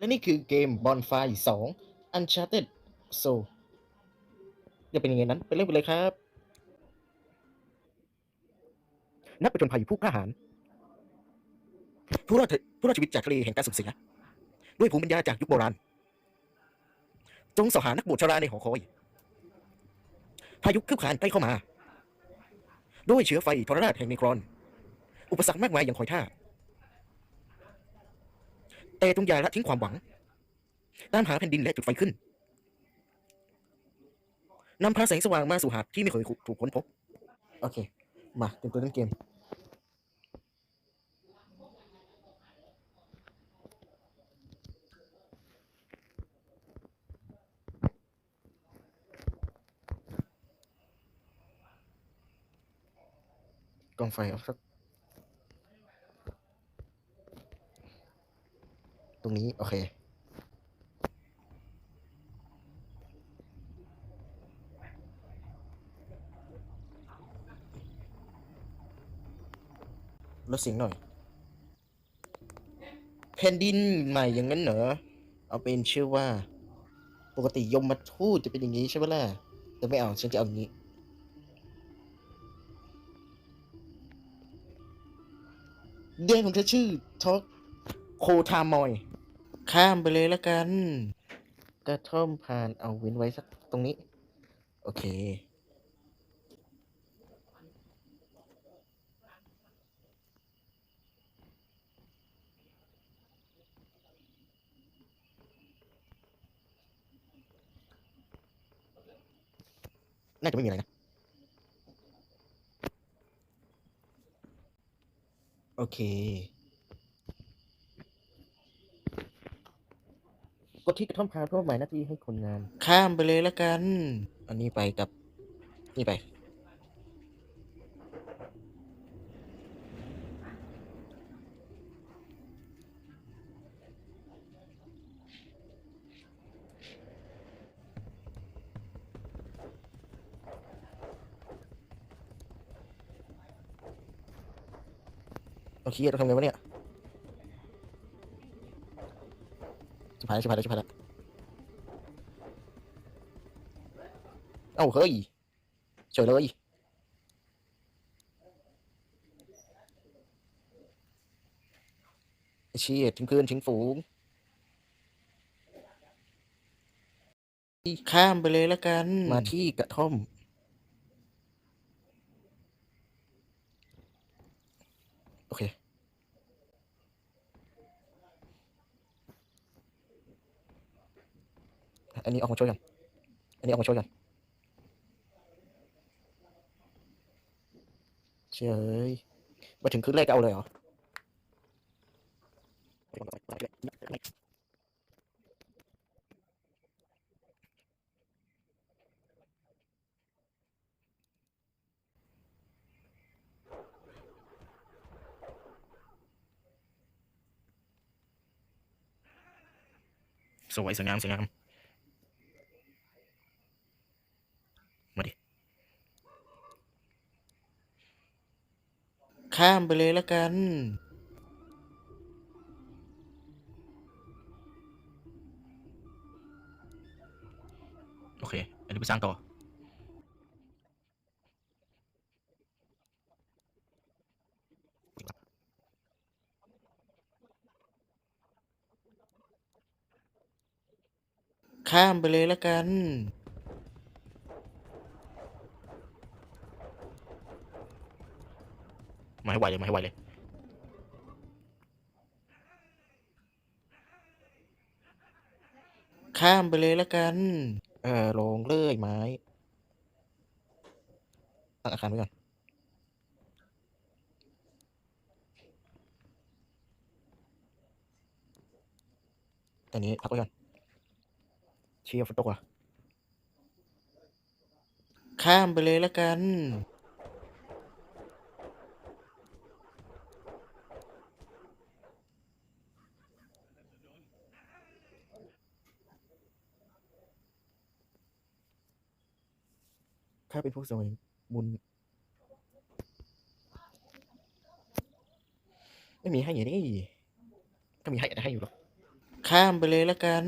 และนี่คือเกม Bonfire 2 Uncharted Soul จะเป็นยังไงนั้น ไปเล่นกันเลยครับ นักประจนภัยผู้กล้าหาญผู้รอดผู้รอดชีวิตจากทะเลแห่งการสูญเสีย ด้วยภูมิปัญญาจากยุคโบราณ จงสอหานักบวชชราในหอคอย พายุคืบคลานใกล้เข้ามา ด้วยเชื้อไฟทรราชแห่งเนกรอน อุปสรรคมากมายอยังคอยท่า แต่จงอย่าละทิ้งความหวังตามหาแผ่นดินและจุดไฟขึ้นนำพาแสงสว่างมาสู่หาดที่ไม่เคยถูกค้นพบ โอเค มาเตรียมตัวเล่นเกม กองไฟเอาสัก รงนี้ โอเค ลดเสียงหน่อย แผ่นดินใหม่อย่างนั้นเหรอ เอาเป็นชื่อว่า ปกติยมมาทูตจะเป็นอย่างนี้ใช่ไหมล่ะ แต่ไม่เอา ฉันจะเอางี้เดือนของเธอชื่อท็อกโคทามอย ข้ามไปเลยละกัน กระท่อมผ่านเอาเว้นไว้สักตรงนี้ โอเค น่าจะไม่มีอะไรนะ โอเค ดที่กระท่อมพาเพื่อหมายหน้าที่ให้คนงาน ข้ามไปเลยละกัน อันนี้ไปกับ นี่ไป โอเคเราทำไงวะเนี่ย จะผ่านแล้วจะผ่านแล้วจะผ่านแล้วเอ้าเฮ้ยเฉยเลยไอ้เชี่ยทิ้งเพื่อนทิ้งฝูงข้ามไปเลยละกัน มาที่กระท่อม โอเค อันนี้ออกมาช่วยกันอันนี้ออกมาช่วยกันเฉยมาถึงคืนแรกก็เอาเลยเหรอ สวยสวยงามสวยงาม มาดิ ข้ามไปเลยละกัน โอเค อันนี้ไปสร้างต่อข้ามไปเลยละกัน มาให้ไวเลยมาให้ไวเลยข้ามไปเลยละกัน เออลงเลื่อยไม้ตั้งอาคารไว้ก่อน ตอนนี้พักไว้ก่อน เชียร์ฝนตกว่ะ ข้ามไปเลยละกัน ข้าเป็นผู้แสวงบุญ ไม่มีให้อย่างนี้ก็มีให้แต่ให้อยู่หรอกข้ามไปเลยแล้วกัน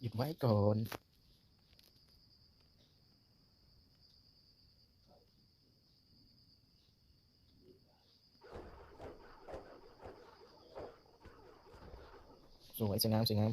หยุดไว้ก่อนสวยสวยงามสวยงาม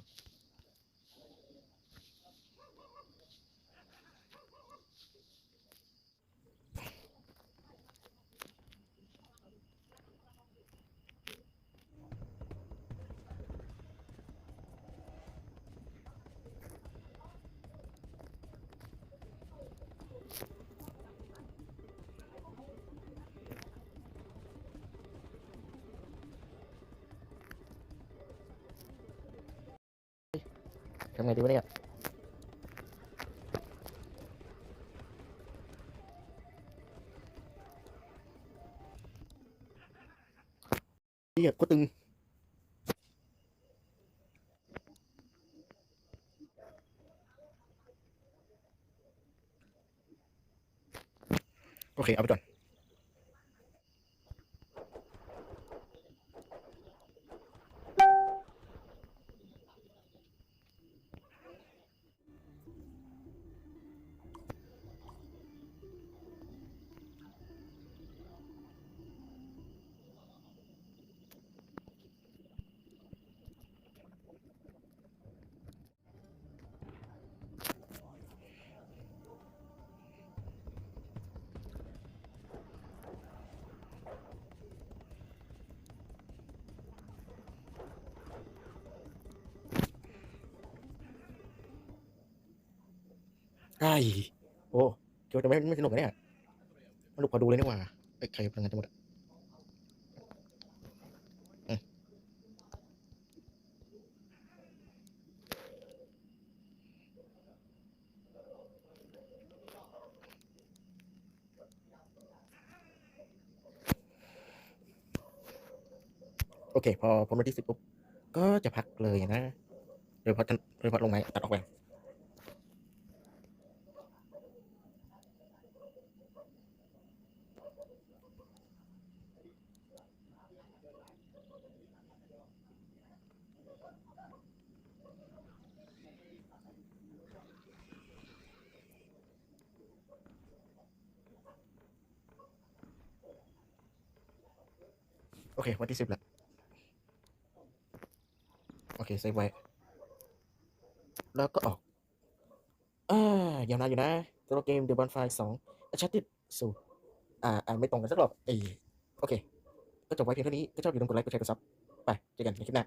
ทำไงดีวะเนี่ยเรียกก็ตึงโอเค เอาไปก่อน ไอ้โอ้คิดว่าจะไม่ไม่สนุกนะเนี่ยสนุกพอดูเลยนี่หว่าเอ้ใครพลังงานจะหมดโอเค พอผมมาที่สิบปุ๊บก็จะพักเลยนะโดยพอจะโดยพอลงไม้ตัดออกไป อเค วันที่สิบแล้ว โอเคเซฟไว้ แล้วก็ออกอ่ายาวนานอยู่นะตัวเกมเดอะบอลไฟสองชัดติดสูอ่าอ่าไม่ตรงกันสักหรอกเอยโอเค ก็จบไว้เพียงเท่านี้ ก็ชอบอยู่ตรงกดไลค์ กดแชร์ กดซับ ไป เจอกันในคลิปหน้า